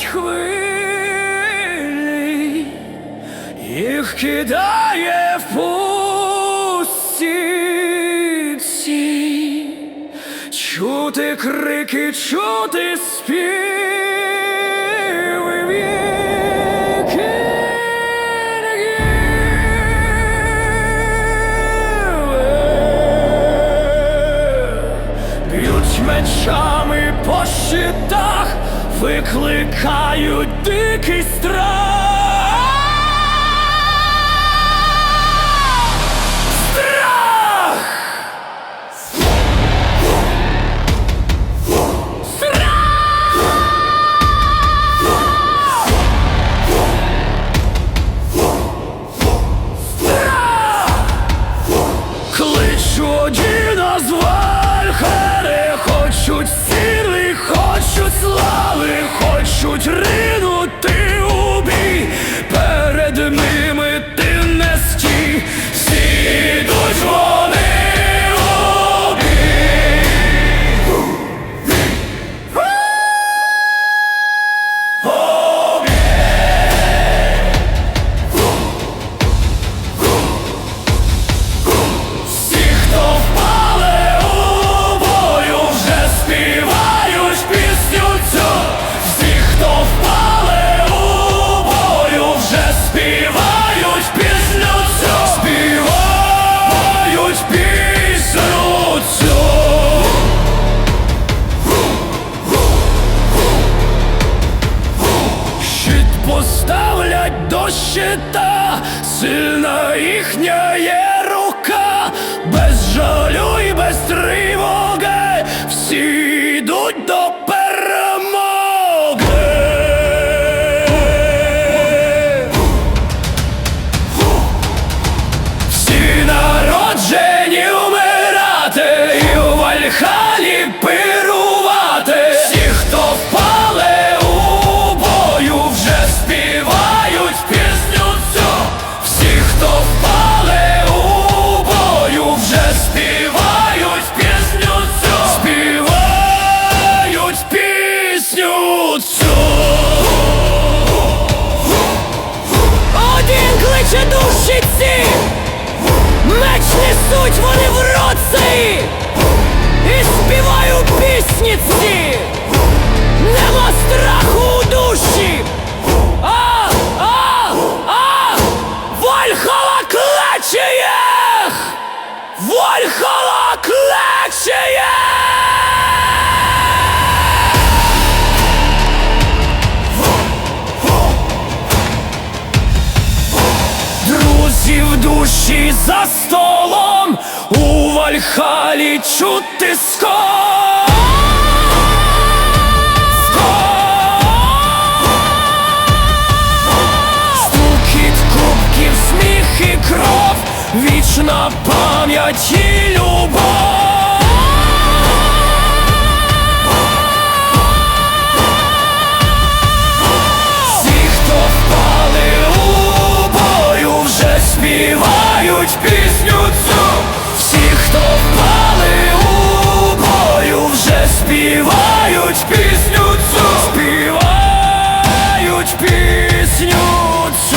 летять хвилі, їх кидає в пустіці, чути крики, чути співи вікінгів. Б'ють мечами по щитах викликають дикий страх. Несуть вони в році і співають пісніці. халі чути скор. Стукіт кубків, сміх і кров, вічна пам'ять і любов. пісню цю.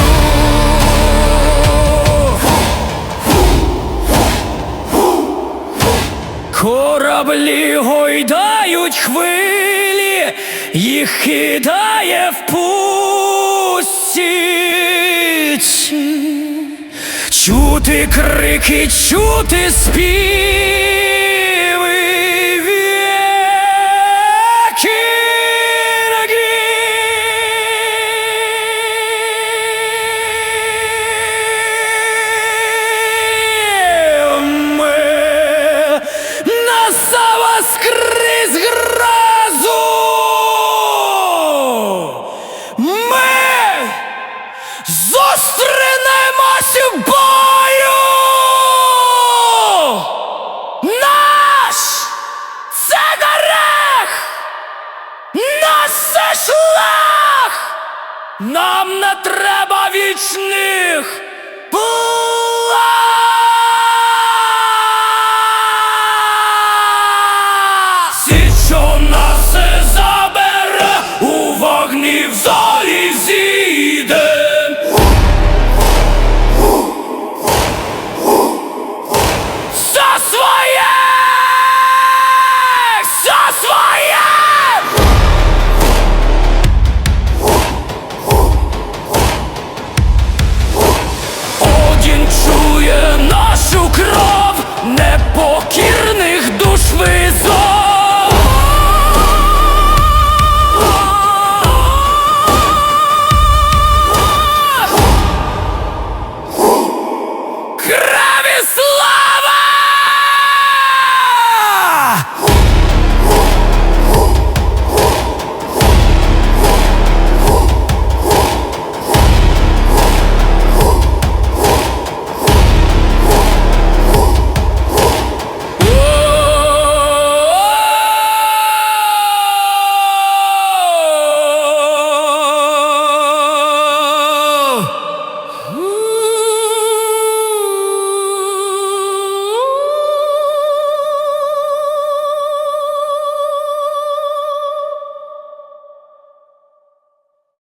Кораблі гойдають хвилі, їх кидає в пустіці Чути крики, чути спів. Нам не треба вічних.